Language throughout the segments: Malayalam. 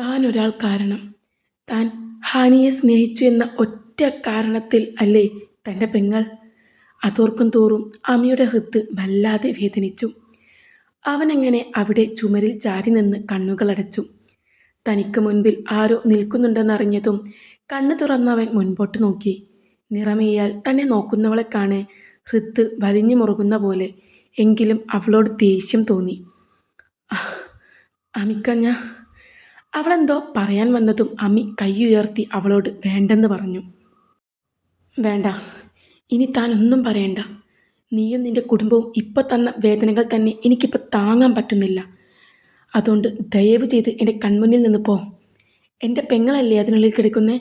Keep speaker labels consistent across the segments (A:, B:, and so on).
A: താൻ ഒരാൾ കാരണം. താൻ ഹാനിയെ സ്നേഹിച്ചു എന്ന ഒറ്റ കാരണത്തിൽ അല്ലേ തന്റെ പെങ്ങൾ? അതോർക്കും തോറും അമ്മയുടെ ഹൃത്ത് വല്ലാതെ വേദനിച്ചു. അവനെങ്ങനെ അവിടെ ചുമരിൽ ചാരി നിന്ന് കണ്ണുകളടച്ചു തനിക്ക് മുൻപിൽ ആരോ നിൽക്കുന്നുണ്ടെന്നറിഞ്ഞതും കണ്ണു തുറന്നവൻ മുൻപോട്ട് നോക്കി. നിറമേയാൽ തന്നെ നോക്കുന്നവളെ കാണെ ഹൃത്ത് വലിഞ്ഞു മുറുകുന്ന പോലെ എങ്കിലും അവളോട് ദേഷ്യം തോന്നി. അമിക്കഞ്ഞ. അവളെന്തോ പറയാൻ വന്നതും അമ്മി കൈയുയർത്തി അവളോട് വേണ്ടെന്ന് പറഞ്ഞു. വേണ്ട ഇനി താനൊന്നും പറയണ്ട. നീയും നിന്റെ കുടുംബവും ഇപ്പോൾ തന്ന വേദനകൾ തന്നെ എനിക്കിപ്പോൾ താങ്ങാൻ പറ്റുന്നില്ല. അതുകൊണ്ട് ദയവ് ചെയ്ത് എന്റെ കൺമുന്നിൽ നിന്ന് പോ. എന്റെ പെങ്ങളല്ലേ അതിനുള്ളിൽ കിടക്കുന്നേ?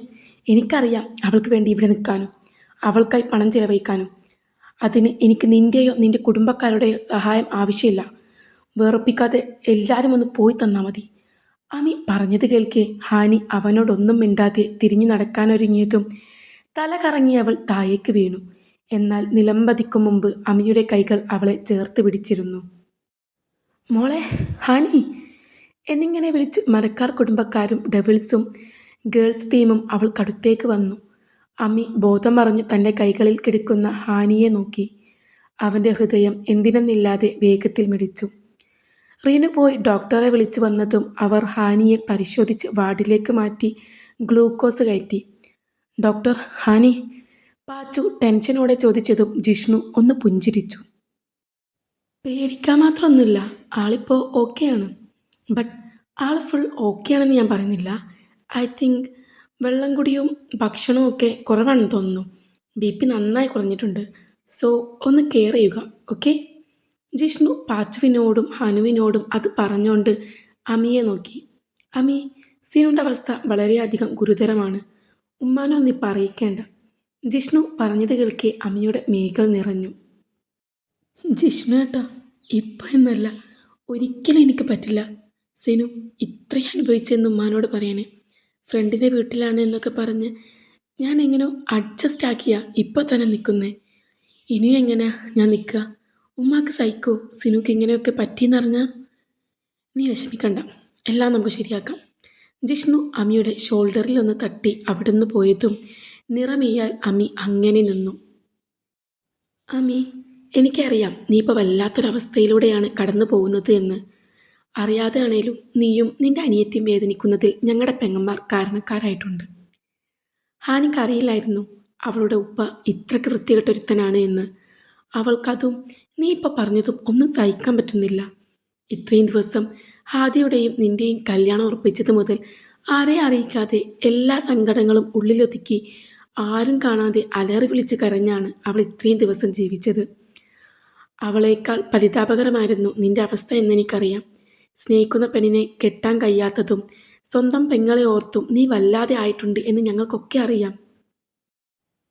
A: എനിക്കറിയാം അവൾക്ക് വേണ്ടി ഇവിടെ നിൽക്കാനും അവൾക്കായി പണം ചിലവഴിക്കാനും. അതിന് എനിക്ക് നിന്റെയോ നിന്റെ കുടുംബക്കാരുടെയോ സഹായം ആവശ്യമില്ല. വേർപ്പിക്കാതെ എല്ലാവരും ഒന്ന് പോയി തന്നാൽ മതി. അമി പറഞ്ഞത് കേൾക്കെ. ഹാനി അവനോടൊന്നും മിണ്ടാതെ തിരിഞ്ഞു നടക്കാനൊരുങ്ങിയതും തല കറങ്ങി അവൾ താഴേക്ക് വീണു. എന്നാൽ നിലംപതിക്കും മുമ്പ് അമിയുടെ കൈകൾ അവളെ ചേർത്ത് പിടിച്ചിരുന്നു. മോളെ ഹാനി. എന്നിങ്ങനെ വിളിച്ച് മരക്കാർ കുടുംബക്കാരും ഡബിൾസും ഗേൾസ് ടീമും അവൾ അവൾക്കടുത്തേക്ക് വന്നു. അമി ബോധം മറഞ്ഞു തന്റെ കൈകളിൽ കിടക്കുന്ന ഹാനിയെ നോക്കി. അവന്റെ ഹൃദയം എന്തിനെന്നില്ലാതെ വേഗത്തിൽ മിടിച്ചു. റീനു പോയി ഡോക്ടറെ വിളിച്ചു വന്നതും അവർ ഹാനിയെ പരിശോധിച്ച് വാർഡിലേക്ക് മാറ്റി ഗ്ലൂക്കോസ് കയറ്റി. ഡോക്ടർ ഹാനി പാച്ചു ടെൻഷനോടെ ചോദിച്ചതും ജിഷ്ണു ഒന്ന് പുഞ്ചിരിച്ചു. പേടിക്കാൻ മാത്രമൊന്നുമില്ല ആളിപ്പോൾ ഓക്കെയാണ്. ബട്ട് ആൾ ഫുൾ ഓക്കെ ആണെന്ന് ഞാൻ പറയുന്നില്ല. ഐ തിങ്ക് വെള്ളം കുടിയും ഭക്ഷണവും ഒക്കെ കുറവാണെന്ന് തോന്നുന്നു. ബി പി നന്നായി കുറഞ്ഞിട്ടുണ്ട്. സോ ഒന്ന് കെയർ ചെയ്യുക ഓക്കെ? ജിഷ്ണു പാച്ചുവിനോടും ഹനുവിനോടും അത് പറഞ്ഞുകൊണ്ട് അമിയെ നോക്കി. അമി സിനുന്റെ അവസ്ഥ വളരെയധികം ഗുരുതരമാണ്. ഉമ്മാനോ നീ പറയിക്കേണ്ട ജിഷ്ണു പറഞ്ഞത് കേൾക്കെ അമ്മയുടെ മേകൾ നിറഞ്ഞു. ജിഷ്ണു ഏട്ടാ ഇപ്പം എന്നല്ല ഒരിക്കലും എനിക്ക് പറ്റില്ല. സിനു ഇത്രയും അനുഭവിച്ചെന്ന് ഉമ്മാനോട് പറയാനേ ഫ്രണ്ടിന്റെ വീട്ടിലാണ് എന്നൊക്കെ പറഞ്ഞ് ഞാൻ എങ്ങനെയോ അഡ്ജസ്റ്റ് ആക്കിയാ ഇപ്പോൾ തന്നെ നിൽക്കുന്നേ ഇനിയും എങ്ങനെയാ ഞാൻ നിൽക്കുക ഉമ്മാക്ക് സൈക്കോ സിനുക്ക് ഇങ്ങനെയൊക്കെ പറ്റിയെന്നറിഞ്ഞാൽ നീ വിഷമിക്കണ്ട. എല്ലാം നമുക്ക് ശരിയാക്കാം. ജിഷ്ണു അമ്മിയുടെ ഷോൾഡറിൽ ഒന്ന് തട്ടി അവിടുന്ന് പോയതും നിറമീയാൽ അമ്മി അങ്ങനെ നിന്നു. അമ്മി എനിക്കറിയാം നീ ഇപ്പോൾ വല്ലാത്തൊരവസ്ഥയിലൂടെയാണ് കടന്നു പോകുന്നത് എന്ന്. അറിയാതെ ആണേലും നീയും നിന്റെ അനിയത്തിയും വേദനിക്കുന്നതിൽ ഞങ്ങളുടെ പെങ്ങന്മാർ കാരണക്കാരായിട്ടുണ്ട്. ഹാനിക്കറിയില്ലായിരുന്നു അവളുടെ ഉപ്പ ഇത്രയ്ക്ക് വൃത്തികെട്ടൊരുത്തനാണ് എന്ന്. അവൾക്കതും നീ ഇപ്പോൾ പറഞ്ഞതും ഒന്നും സഹിക്കാൻ പറ്റുന്നില്ല. ഇത്രയും ദിവസം ഹാദിയുടെയും നിന്റെയും കല്യാണം ഉറപ്പിച്ചത് മുതൽ ആരെ അറിയിക്കാതെ എല്ലാ സങ്കടങ്ങളും ഉള്ളിലൊതുക്കി ആരും കാണാതെ അലറി വിളിച്ച് കരഞ്ഞാണ് അവൾ ഇത്രയും ദിവസം ജീവിച്ചത്. അവളേക്കാൾ പരിതാപകരമായിരുന്നു നിന്റെ അവസ്ഥ എന്നെനിക്കറിയാം. സ്നേഹിക്കുന്ന പെണ്ണിനെ കെട്ടാൻ കഴിയാത്തതും സ്വന്തം പെങ്ങളെ ഓർത്തും നീ വല്ലാതെ ആയിട്ടുണ്ട് എന്ന് ഞങ്ങൾക്കൊക്കെ അറിയാം.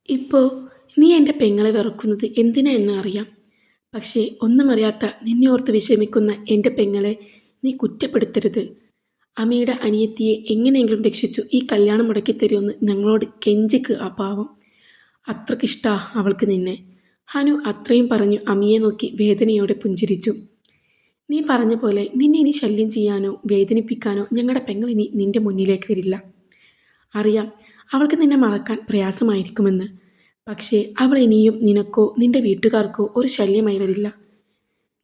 A: ഇപ്പോൾ നീ എന്റെ പെങ്ങളെ വെറുക്കുന്നത് എന്തിനാ എന്ന് അറിയാം. പക്ഷേ ഒന്നും അറിയാത്ത നിന്നെ ഓർത്ത് വിഷമിക്കുന്ന എന്റെ പെങ്ങളെ നീ കുറ്റപ്പെടുത്തരുത്. അമ്മയുടെ അനിയത്തിയെ എങ്ങനെയെങ്കിലും രക്ഷിച്ചു ഈ കല്യാണം മുടക്കി തരുമെന്ന് ഞങ്ങളോട് കെഞ്ചിക്ക് ആ പാവം. അത്രക്കിഷ്ടാ അവൾക്ക് നിന്നെ. ഹനു അത്രയും പറഞ്ഞു അമ്മിയെ നോക്കി വേദനയോടെ പുഞ്ചിരിച്ചു. നീ പറഞ്ഞ പോലെ നിന്നെ ഇനി ശല്യം ചെയ്യാനോ വേദനിപ്പിക്കാനോ ഞങ്ങളുടെ പെങ്ങൾ ഇനി നിന്റെ മുന്നിലേക്ക് വരില്ല. അറിയാം അവൾക്ക് നിന്നെ മറക്കാൻ പ്രയാസമായിരിക്കുമെന്ന്. പക്ഷേ അവൾ ഇനിയും നിനക്കോ നിന്റെ വീട്ടുകാർക്കോ ഒരു ശല്യമായി വരില്ല.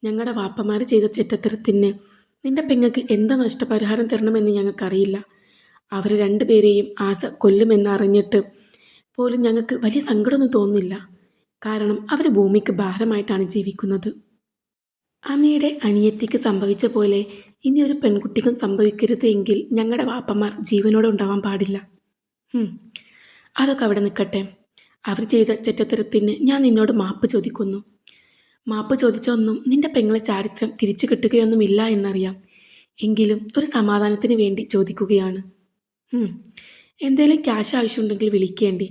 A: ഞങ്ങളുടെ വാപ്പമാർ ചെയ്ത ചെറ്റത്തരത്തിന് നിന്റെ പെങ്ങൾക്ക് എന്താ നഷ്ടപരിഹാരം തരണമെന്ന് ഞങ്ങൾക്കറിയില്ല. അവർ രണ്ടുപേരെയും ആസ കൊല്ലുമെന്ന് അറിഞ്ഞിട്ട് പോലും ഞങ്ങൾക്ക് വലിയ സങ്കടമൊന്നും തോന്നുന്നില്ല. കാരണം അവർ ഭൂമിക്ക് ഭാരമായിട്ടാണ് ജീവിക്കുന്നത്. അമ്മയുടെ അനിയത്തിക്ക് സംഭവിച്ച പോലെ ഇനി ഒരു പെൺകുട്ടിക്കും സംഭവിക്കരുത് എങ്കിൽ ഞങ്ങളുടെ വാപ്പമാർ ജീവനോടെ ഉണ്ടാവാൻ പാടില്ല. അതൊക്കെ അവിടെ നിൽക്കട്ടെ. അവർ ചെയ്ത ചെറ്റത്തരത്തിന് ഞാൻ നിന്നോട് മാപ്പ് ചോദിക്കുന്നു. മാപ്പ് ചോദിച്ച ഒന്നും നിന്റെ പെങ്ങളെ ചാരിത്രം തിരിച്ചു കിട്ടുകയൊന്നുമില്ല എന്നറിയാം. എങ്കിലും ഒരു സമാധാനത്തിന് വേണ്ടി ചോദിക്കുകയാണ്. എന്തേലും ക്യാഷ് ആവശ്യമുണ്ടെങ്കിൽ വിളിക്കേണ്ടി.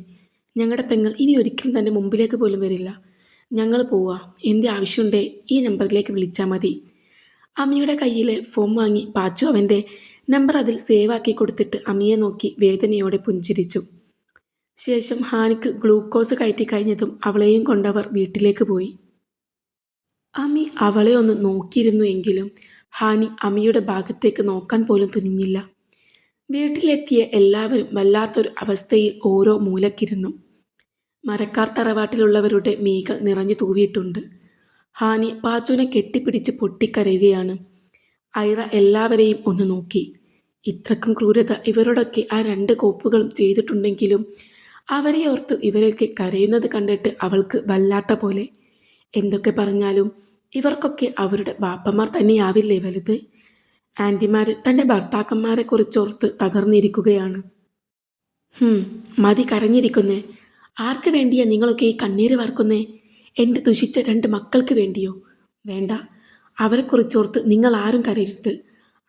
A: ഞങ്ങളുടെ പെങ്ങൾ ഇനി ഒരിക്കലും തന്നെ മുമ്പിലേക്ക് പോലും വരില്ല. ഞങ്ങൾ പോവുക എന്ത് ആവശ്യമുണ്ടേ ഈ നമ്പറിലേക്ക് വിളിച്ചാൽ മതി. അമ്മിയുടെ കയ്യിലെ ഫോം വാങ്ങി പാച്ചു അവന്റെ നമ്പർ അതിൽ സേവ് ആക്കി കൊടുത്തിട്ട് അമ്മിയെ നോക്കി വേദനയോടെ പുഞ്ചിരിച്ചു. ശേഷം ഹാനിക്ക് ഗ്ലൂക്കോസ് കയറ്റി കഴിഞ്ഞതും അവളെയും കൊണ്ടവർ വീട്ടിലേക്ക് പോയി. അമി അവളെ ഒന്ന് നോക്കിയിരുന്നു എങ്കിലും ഹാനി അമ്മിയുടെ ഭാഗത്തേക്ക് നോക്കാൻ പോലും തുനിഞ്ഞില്ല. വീട്ടിലെത്തിയ എല്ലാവരും വല്ലാത്തൊരു അവസ്ഥയിൽ ഓരോ മൂലക്കിരുന്നു. മരക്കാർ തറവാട്ടിലുള്ളവരുടെ മീകൾ നിറഞ്ഞു തൂവിയിട്ടുണ്ട്. ഹാനി പാച്ചുവിനെ കെട്ടിപ്പിടിച്ച് പൊട്ടിക്കരയുകയാണ്. ഐറ എല്ലാവരെയും ഒന്ന് നോക്കി. ഇത്രക്കും ക്രൂരത ഇവരോടൊക്കെ ആ രണ്ട് കോപ്പുകളും ചെയ്തിട്ടുണ്ടെങ്കിലും അവരെ ഓർത്ത് ഇവരൊക്കെ കരയുന്നത് കണ്ടിട്ട് അവൾക്ക് വല്ലാത്ത പോലെ. എന്തൊക്കെ പറഞ്ഞാലും ഇവർക്കൊക്കെ അവരുടെ ബാപ്പമാർ തന്നെയാവില്ലേ വലുത്? ആന്റിമാർ തന്റെ ഭർത്താക്കന്മാരെ കുറിച്ചോർത്ത് തകർന്നിരിക്കുകയാണ്. മതി കരഞ്ഞിരിക്കുന്നേ. ആർക്ക് വേണ്ടിയാ നിങ്ങളൊക്കെ ഈ കണ്ണീര് വാർക്കുന്നേ? എന്റെ ദുഷിച്ച രണ്ട് മക്കൾക്ക് വേണ്ടിയോ? വേണ്ട അവരെക്കുറിച്ചോർത്ത് നിങ്ങൾ ആരും കരയരുത്.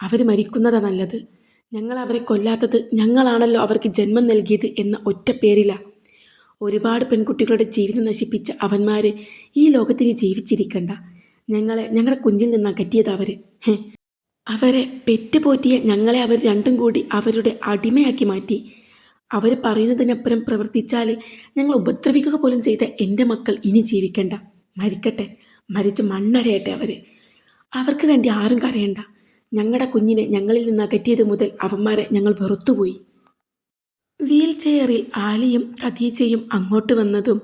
A: അവർ മരിക്കുന്നതാ നല്ലത്. ഞങ്ങൾ അവരെ കൊല്ലാത്തത് ഞങ്ങളാണല്ലോ അവർക്ക് ജന്മം നൽകിയത് എന്ന ഒറ്റ പേരില. ഒരുപാട് പെൺകുട്ടികളുടെ ജീവിതം നശിപ്പിച്ച അവന്മാർ ഈ ലോകത്തിന് ജീവിച്ചിരിക്കണ്ട. ഞങ്ങളെ ഞങ്ങളുടെ കുഞ്ഞിൽ നിന്ന് അകറ്റിയത് അവർ അവരെ പെറ്റുപോറ്റിയ ഞങ്ങളെ അവർ രണ്ടും കൂടി അവരുടെ അടിമയാക്കി മാറ്റി. അവർ പറയുന്നതിനപ്പുറം പ്രവർത്തിച്ചാൽ ഞങ്ങൾ ഉപദ്രവിക്കുക പോലും ചെയ്ത എന്റെ മക്കൾ ഇനി ജീവിക്കണ്ട. മരിക്കട്ടെ. മരിച്ച് മണ്ണരയട്ടെ അവർ അവർക്ക് വേണ്ടി ആരും കരയണ്ട. ഞങ്ങളുടെ കുഞ്ഞിനെ ഞങ്ങളിൽ നിന്ന് അകറ്റിയത് മുതൽ അവന്മാരെ ഞങ്ങൾ വെറുത്തുപോയി. വീൽ ചെയറിൽ ആലിയും ഖദീജയും അങ്ങോട്ട് വന്നതും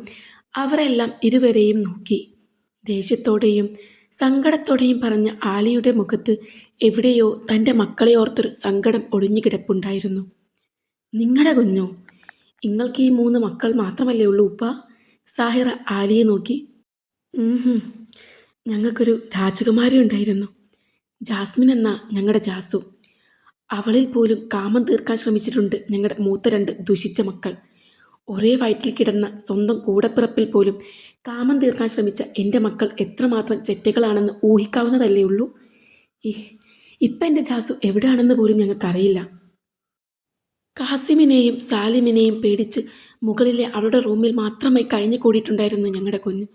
A: അവരെല്ലാം ഇരുവരെയും നോക്കി. ദേഷ്യത്തോടെയും സങ്കടത്തോടെയും പറഞ്ഞ ആലിയുടെ മുഖത്ത് എവിടെയോ തന്റെ മക്കളെ ഓർത്തൊരു സങ്കടം ഒളിഞ്ഞുകിടപ്പുണ്ടായിരുന്നു നിങ്ങളുടെ കുഞ്ഞോ? നിങ്ങൾക്ക് ഈ മൂന്ന് മക്കൾ മാത്രമല്ലേ ഉള്ളൂ ഉപ്പ? സാഹിറ ആലിയെ നോക്കി. "ഉം ഹും. ഞങ്ങൾക്കൊരു രാജകുമാരി ഉണ്ടായിരുന്നു ജാസ്മിൻ എന്ന ഞങ്ങളുടെ ജാസു. അവളിൽ പോലും കാമം തീർക്കാൻ ശ്രമിച്ചിട്ടുണ്ട് ഞങ്ങളുടെ മൂത്ത രണ്ട് ദുഷിച്ച മക്കൾ. ഒരേ വയറ്റിൽ കിടന്ന സ്വന്തം കൂടപ്പിറപ്പിൽ പോലും കാമം തീർക്കാൻ ശ്രമിച്ച എന്റെ മക്കൾ എത്രമാത്രം ചെറ്റകളാണെന്ന് ഊഹിക്കാവുന്നതല്ലേ ഉള്ളൂ? ഇപ്പം എന്റെ ജാസു എവിടെയാണെന്ന് പോലും ഞങ്ങൾക്കറിയില്ല കാസിമിനെയും സാലിമിനെയും പേടിച്ച് മുകളിലെ അവളുടെ റൂമിൽ മാത്രമായി കഴിഞ്ഞു കൂടിയിട്ടുണ്ടായിരുന്നു ഞങ്ങളുടെ കുഞ്ഞ്.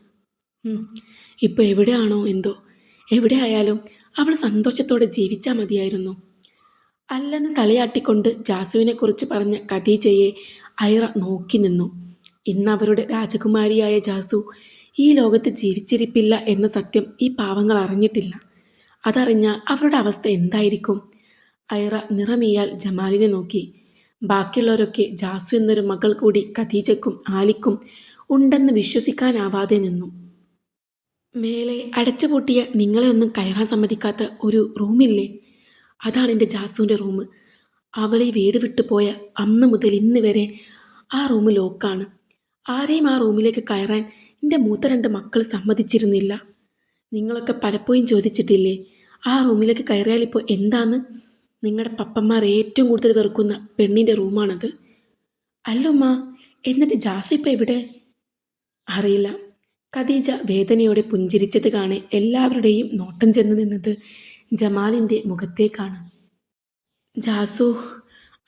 A: ഇപ്പോൾ എവിടെയാണോ എന്തോ. എവിടെ ആയാലും അവൾ സന്തോഷത്തോടെ ജീവിച്ചാൽ മതിയായിരുന്നു. അല്ലെന്ന് തലയാട്ടിക്കൊണ്ട് ജാസുവിനെക്കുറിച്ച് പറഞ്ഞ ഖദീജയെ ഐറ നോക്കി നിന്നു. ഇന്ന് അവരുടെ രാജകുമാരിയായ ജാസു ഈ ലോകത്ത് ജീവിച്ചിരിപ്പില്ല എന്ന സത്യം ഈ പാവങ്ങൾ അറിഞ്ഞിട്ടില്ല. അതറിഞ്ഞ അവരുടെ അവസ്ഥ എന്തായിരിക്കും? ഐറ നിറമിയാൽ ജമാലിനെ നോക്കി. ബാക്കിയുള്ളവരൊക്കെ ജാസു എന്നൊരു മകൾ കൂടി കദീജക്കും ആലിക്കും ഉണ്ടെന്ന് വിശ്വസിക്കാനാവാതെ നിന്നു. മേലെ അടച്ചുപൂട്ടിയ നിങ്ങളെ ഒന്നും കയറാൻ സമ്മതിക്കാത്ത ഒരു റൂമില്ലേ? അതാണ് എന്റെ ജാസുവിന്റെ റൂം അവൾ ഈ വീട് വിട്ടു പോയ അന്ന് മുതൽ ഇന്ന് വരെ ആ റൂം ലോക്കാണ്. ആരെയും ആ റൂമിലേക്ക് കയറാൻ എന്റെ മൂത്ത രണ്ട് മക്കൾ സമ്മതിച്ചിരുന്നില്ല. നിങ്ങളൊക്കെ പലപ്പോഴും ചോദിച്ചിട്ടില്ലേ ആ റൂമിലേക്ക് കയറിയാൽ ഇപ്പോൾ എന്താന്ന്? നിങ്ങളുടെ പപ്പന്മാർ ഏറ്റവും കൂടുതൽ വെറുക്കുന്ന പെണ്ണിന്റെ റൂമാണത്. അല്ലുമ്മ എന്നിട്ട് ജാസു ഇപ്പോൾ എവിടെ? അറിയില്ല. ഖദീജ വേദനയോടെ പുഞ്ചിരിച്ചത് കാണെ എല്ലാവരുടെയും നോട്ടം ചെന്ന് നിന്നത് ജമാലിന്റെ മുഖത്തേക്കാണ്. ജാസു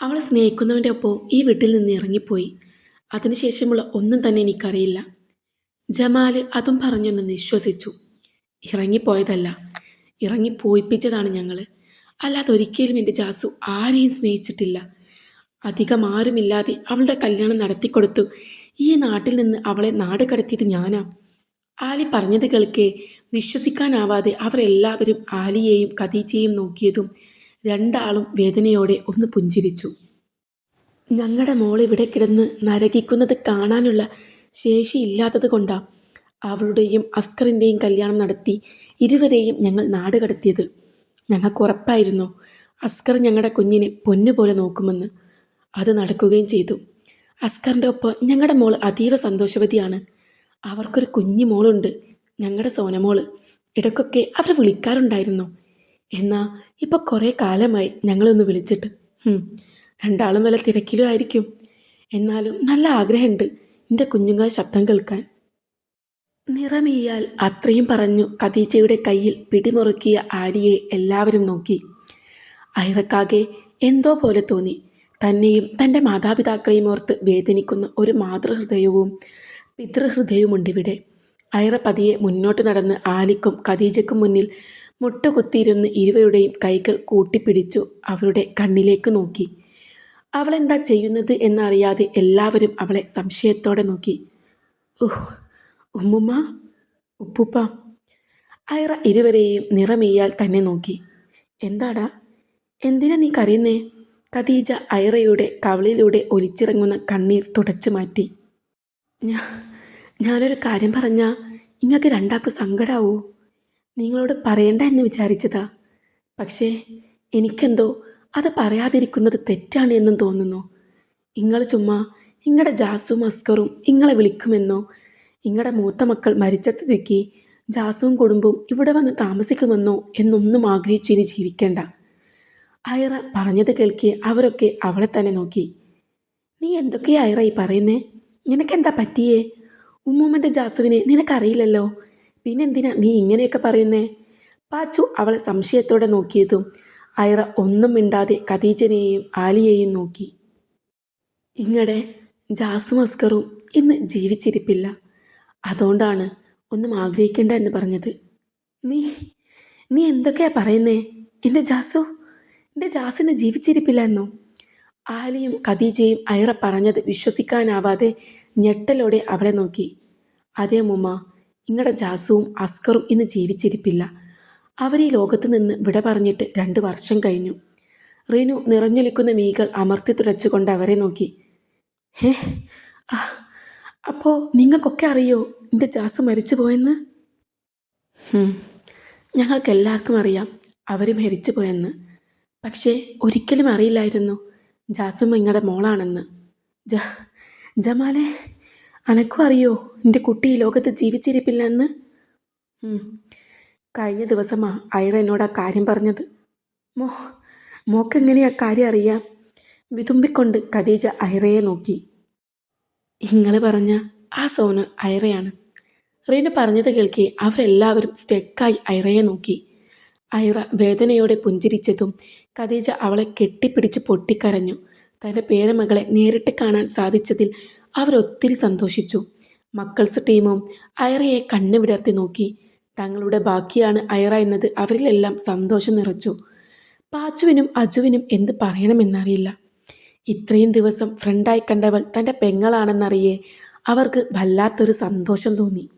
A: അവളെ സ്നേഹിക്കുന്നവന്റെ ഒപ്പം ഈ വീട്ടിൽ നിന്ന് ഇറങ്ങിപ്പോയി. അതിനുശേഷമുള്ള ഒന്നും തന്നെ എനിക്കറിയില്ല. ജമാൽ അതും പറഞ്ഞൊന്ന് നിശ്വസിച്ചു. ഇറങ്ങിപ്പോയതല്ല ഇറങ്ങിപ്പോയിപ്പിച്ചതാണ് ഞങ്ങൾ അല്ലാതെ ഒരിക്കലും എന്റെ ജാസു ആരെയും സ്നേഹിച്ചിട്ടില്ല. അധികം ആരുമില്ലാതെ അവളുടെ കല്യാണം നടത്തിക്കൊടുത്തു. ഈ നാട്ടിൽ നിന്ന് അവളെ നാട് കടത്തിയത് ഞാനാ. ആലി പറഞ്ഞത് കേൾക്കെ. വിശ്വസിക്കാനാവാതെ അവരെല്ലാവരും ആലിയെയും ഖദീജയെയും നോക്കിയതും രണ്ടാളും വേദനയോടെ ഒന്ന് പുഞ്ചിരിച്ചു. ഞങ്ങളുടെ മോൾ ഇവിടെ കിടന്ന് നരകിക്കുന്നത് കാണാനുള്ള ശേഷിയില്ലാത്തത് കൊണ്ടാ അവളുടെയും അസ്കറിന്റെയും കല്യാണം നടത്തി ഇരുവരെയും ഞങ്ങൾ നാട് കടത്തിയത്. ഞങ്ങൾക്ക് ഉറപ്പായിരുന്നു അസ്കർ ഞങ്ങളുടെ കുഞ്ഞിനെ പൊന്നുപോലെ നോക്കുമെന്ന്. അത് നടക്കുകയും ചെയ്തു. അസ്കറിന്റെ ഒപ്പം ഞങ്ങളുടെ മോൾ അതീവ സന്തോഷവതിയാണ്. അവർക്കൊരു കുഞ്ഞു മോളുണ്ട്. ഞങ്ങളുടെ സോനമോൾ. ഇടയ്ക്കൊക്കെ അവരെ വിളിക്കാറുണ്ടായിരുന്നു. എന്നാൽ ഇപ്പോൾ കുറേ കാലമായി ഞങ്ങളൊന്ന് വിളിച്ചിട്ട്. രണ്ടാളും വല്ല തിരക്കിലും ആയിരിക്കും. എന്നാലും നല്ല ആഗ്രഹമുണ്ട് എന്റെ കുഞ്ഞുങ്ങളെ ശബ്ദം കേൾക്കാൻ. നിറമീയാൽ അത്രയും പറഞ്ഞു കദീജയുടെ കയ്യിൽ പിടിമുറുക്കിയ ആര്യയെ എല്ലാവരും നോക്കി. ഐറക്കാകെ എന്തോ പോലെ തോന്നി. തന്നെയും തന്റെ മാതാപിതാക്കളെയും ഓർത്ത് വേദനിക്കുന്ന ഒരു മാതൃഹൃദയവും പിതൃഹൃദയവുമുണ്ടിവിടെ ഐറ പതിയെ മുന്നോട്ട് നടന്ന് ആലിക്കും ഖദീജയ്ക്കും മുന്നിൽ മുട്ടുകുത്തിയിരുന്ന് ഇരുവരുടെയും കൈകൾ കൂട്ടിപ്പിടിച്ചു അവരുടെ കണ്ണിലേക്ക് നോക്കി. അവളെന്താ ചെയ്യുന്നത് എന്നറിയാതെ എല്ലാവരും അവളെ സംശയത്തോടെ നോക്കി. ഉഹ് ഉമ്മുമ്മ ഉപ്പുപ്പ. ഐറ ഇരുവരെയും നിറമീയാൽ തന്നെ നോക്കി. എന്താടാ? എന്തിനാ നീ കരയുന്നേ? ഖദീജ ഐറയുടെ കവളിലൂടെ ഒലിച്ചിറങ്ങുന്ന കണ്ണീർ തുടച്ചു മാറ്റി. ഞാനൊരു കാര്യം പറഞ്ഞാൽ നിങ്ങൾക്ക് രണ്ടാൾക്കും സങ്കടാവൂ? നിങ്ങളോട് പറയണ്ട എന്ന് വിചാരിച്ചതാ. പക്ഷേ എനിക്കെന്തോ അത് പറയാതിരിക്കുന്നത് തെറ്റാണ് എന്നും തോന്നുന്നു. നിങ്ങൾ ചുമ്മാ നിങ്ങളുടെ ജാസും അസ്കറും നിങ്ങളെ വിളിക്കുമെന്നോ? നിങ്ങളുടെ മൂത്ത മക്കൾ മരിച്ച സ്ഥിതിക്ക് ജാസുവും കുടുംബവും ഇവിടെ വന്ന് താമസിക്കുമെന്നോ എന്നൊന്നും ആഗ്രഹിച്ചു ഇനി ജീവിക്കേണ്ട. ഐറ പറഞ്ഞത് കേൾക്കി അവരൊക്കെ അവളെ തന്നെ നോക്കി. നീ എന്തൊക്കെയാ ഐറ ഈ പറയുന്നേ? നിനക്കെന്താ പറ്റിയേ? ഉമ്മൂമ്മന്റെ ജാസുവിനെ നിനക്കറിയില്ലല്ലോ? പിന്നെന്തിനാ നീ ഇങ്ങനെയൊക്കെ പറയുന്നേ? പാച്ചു അവളെ സംശയത്തോടെ നോക്കിയതും അയറ ഒന്നും മിണ്ടാതെ ഖദീജനെയും ആലിയെയും നോക്കി. ഇങ്ങടെ ജാസും അസ്കറും ഇന്ന് ജീവിച്ചിരിപ്പില്ല. അതുകൊണ്ടാണ് ഒന്നും ആഗ്രഹിക്കേണ്ട എന്ന് പറഞ്ഞത്. നീ നീ എന്തൊക്കെയാ പറയുന്നേ? എന്റെ ജാസു എന്റെ ജാസിന് ജീവിച്ചിരിപ്പില്ല എന്നോ? ആലിയും ഖദീജയും അയറ പറഞ്ഞത് വിശ്വസിക്കാനാവാതെ ഞെട്ടലോടെ അവളെ നോക്കി. അതേ മുമ്മ നിങ്ങളുടെ ജാസുവും അസ്കറും ഇന്ന് ജീവിച്ചിരിപ്പില്ല. അവർ ഈ ലോകത്ത് നിന്ന് വിട പറഞ്ഞിട്ട് രണ്ട് വർഷം കഴിഞ്ഞു. റീനു നിറഞ്ഞൊലിക്കുന്ന മീകൾ അമർത്തി തുടച്ചുകൊണ്ട് അവരെ നോക്കി. ഹേ അപ്പോൾ നിങ്ങൾക്കൊക്കെ അറിയോ എന്റെ ജാസ് മരിച്ചു പോയെന്ന്? ഞങ്ങൾക്ക് എല്ലാവർക്കും അറിയാം അവർ മരിച്ചു പോയെന്ന്. പക്ഷേ ഒരിക്കലും അറിയില്ലായിരുന്നു ജാസും നിങ്ങളുടെ മോളാണെന്ന്. ജ ജമാലെ അനക്കും അറിയോ എന്റെ കുട്ടി ഈ ലോകത്ത് ജീവിച്ചിരിപ്പില്ലെന്ന്? കഴിഞ്ഞ ദിവസമാ ഐറ എന്നോട് ആ കാര്യം പറഞ്ഞത്. മോ മോക്കെങ്ങനെയാ കാര്യം അറിയാം? വിതുമ്പിക്കൊണ്ട് ഖദീജ ഐറയെ നോക്കി. ഇങ്ങൾ പറഞ്ഞ ആ സോന് ഐറയാണ്. റീന പറഞ്ഞത് കേൾക്കെ അവരെല്ലാവരും സ്റ്റെക്കായി ഐറയെ നോക്കി. ഐറ വേദനയോടെ പുഞ്ചിരിച്ചതും ഖദീജ അവളെ കെട്ടിപ്പിടിച്ച് പൊട്ടിക്കരഞ്ഞു. തന്റെ പേരമകളെ നേരിട്ട് കാണാൻ സാധിച്ചതിൽ അവരൊത്തിരി സന്തോഷിച്ചു. മക്കൾസ് ടീമും അയറയെ കണ്ണു വിടർത്തി നോക്കി. തങ്ങളുടെ ബാക്കിയാണ് അയറ എന്നത് അവരിലെല്ലാം സന്തോഷം നിറച്ചു. പാച്ചുവിനും അജുവിനും എന്ത് പറയണമെന്നറിയില്ല. ഇത്രയും ദിവസം ഫ്രണ്ടായി കണ്ടവൾ തന്റെ പെങ്ങളാണെന്നറിയേ അവർക്ക് വല്ലാത്തൊരു സന്തോഷം തോന്നി.